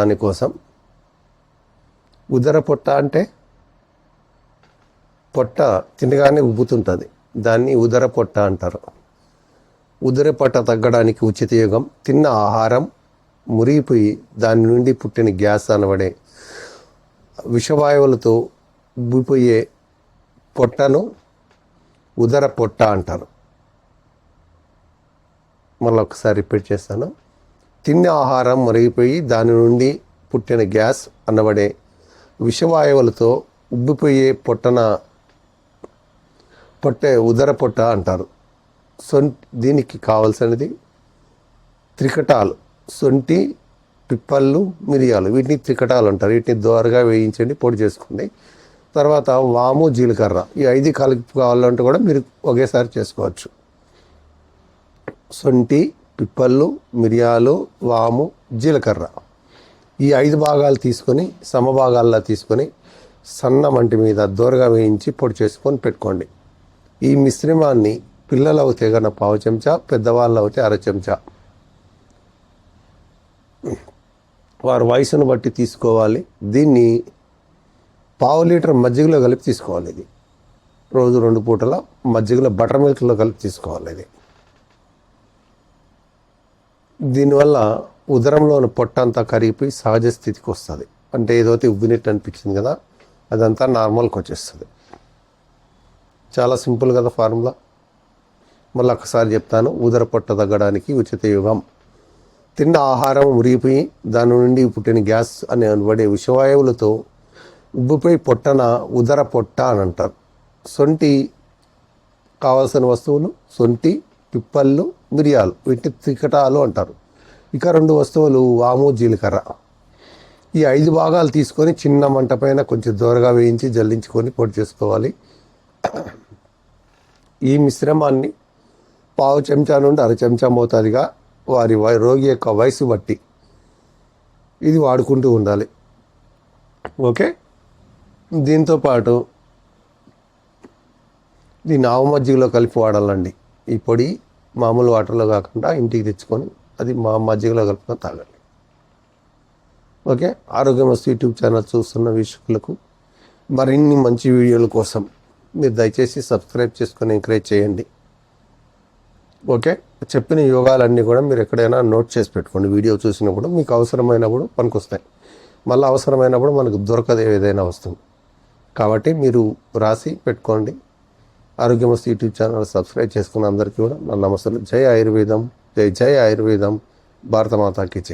దానికోసం. ఉదర పొట్ట అంటే పొట్ట తినగానే ఉబ్బుతుంటుంది. దాన్ని ఉదర పొట్ట అంటారు. ఉదర పొట్ట తగ్గడానికి ఉచిత యోగం. తిన్న ఆహారం మురిగిపోయి దాని నుండి పుట్టిన గ్యాస్ అనబడే విషవాయువులతో ఉబ్బిపోయే పొట్టను ఉదర పొట్ట అంటారు. మళ్ళీ ఒకసారి రిపీట్ చేస్తాను. తిన్న ఆహారం మరిగిపోయి దాని నుండి పుట్టిన గ్యాస్ అనబడే విషవాయువులతో ఉబ్బిపోయే పొట్టన పొట్టే ఉదర పొట్ట అంటారు. సొం దీనికి కావలసినది త్రికటాలు. సొంటి పిప్పళ్ళు మిరియాలు. వీటిని త్రికటాలు అంటారు. వీటిని దోరగా వేయించండి పొడి చేసుకోండి. తర్వాత వాము జీలకర్ర. ఈ ఐదు కలిపి కావాలంటే కూడా మీరు ఒకేసారి చేసుకోవచ్చు. సొంటి పిప్పళ్ళు మిరియాలు వాము జీలకర్ర. ఈ ఐదు భాగాలు తీసుకొని సమభాగాల్లో తీసుకొని సన్న మంటి మీద దూరగా వేయించి పొడి చేసుకొని పెట్టుకోండి. ఈ మిశ్రమాన్ని పిల్లలు అవుతే గన పావు చెంచా పెద్దవాళ్ళు అవుతే అర చెంచా. వారి వయసును బట్టి తీసుకోవాలి. దీన్ని పావు లీటర్ మజ్జిగలో కలిపి తీసుకోవాలి ఇది. రోజు రెండు పూటల మజ్జిగలో బటర్ మిల్క్లో కలిపి తీసుకోవాలి ఇది. దీనివల్ల ఉదరంలోని పొట్ట అంతా కరిగిపోయి సహజ స్థితికి వస్తుంది. అంటే ఏదైతే ఉబ్బినట్టు అనిపించింది కదా అదంతా నార్మల్కి వచ్చేస్తుంది. చాలా సింపుల్ కదా ఫార్ములా. మళ్ళీ ఒకసారి చెప్తాను ఉదర పొట్ట తగ్గడానికి ఉచిత యుగం. తిన్న ఆహారం ఉరిగిపోయి దాని నుండి పుట్టిన గ్యాస్ అని అనబడే విషవాయువులతో ఉబ్బిపోయి పొట్టన ఉదర పొట్ట అని అంటారు. సొంటి కావాల్సిన వస్తువులు సొంటి పిప్పళ్ళు మిరియాలు వీటిని త్రికటాలు అంటారు. ఇక రెండు వస్తువులు వాము జీలకర్ర. ఈ ఐదు భాగాలు తీసుకొని చిన్న మంట పైన కొంచెం దూరగా వేయించి జల్లించుకొని పొడి చేసుకోవాలి. ఈ మిశ్రమాన్ని పావు చెంచా నుండి అర చెంచా మోతాదిగా వారి రోగి యొక్క వయసు బట్టి ఇది వాడుకుంటూ ఉండాలి. ఓకే? దీంతో పాటు దీన్ని ఆవు మజ్జిగలో కలిపి వాడాలండి. ఈ పొడి మామూలు వాటర్లో కాకుండా ఇంటికి తెచ్చుకొని అది మా మజ్జిగలో కలుపుకొని తాగండి ఓకే? ఆరోగ్యం వస్తు యూట్యూబ్ ఛానల్ చూస్తున్న వీక్షకులకు మరిన్ని మంచి వీడియోల కోసం మీరు దయచేసి సబ్స్క్రైబ్ చేసుకొని ఎంకరేజ్ చేయండి. ఓకే? చెప్పిన యోగాలన్నీ కూడా మీరు ఎక్కడైనా నోట్ చేసి పెట్టుకోండి. వీడియో చూసినప్పుడు మీకు అవసరమైనప్పుడు పనికొస్తాయి. మళ్ళీ అవసరమైనప్పుడు మనకు దొరకదు ఏదైనా వస్తుంది కాబట్టి మీరు రాసి పెట్టుకోండి. ఆరోగ్యమస్తు యూట్యూబ్ ఛానల్ సబ్స్క్రైబ్ చేసుకున్న అందరికీ కూడా నా నమస్కారం జై ఆయుర్వేదం. జై జై ఆయుర్వేదం. భారతమాతాకి జై.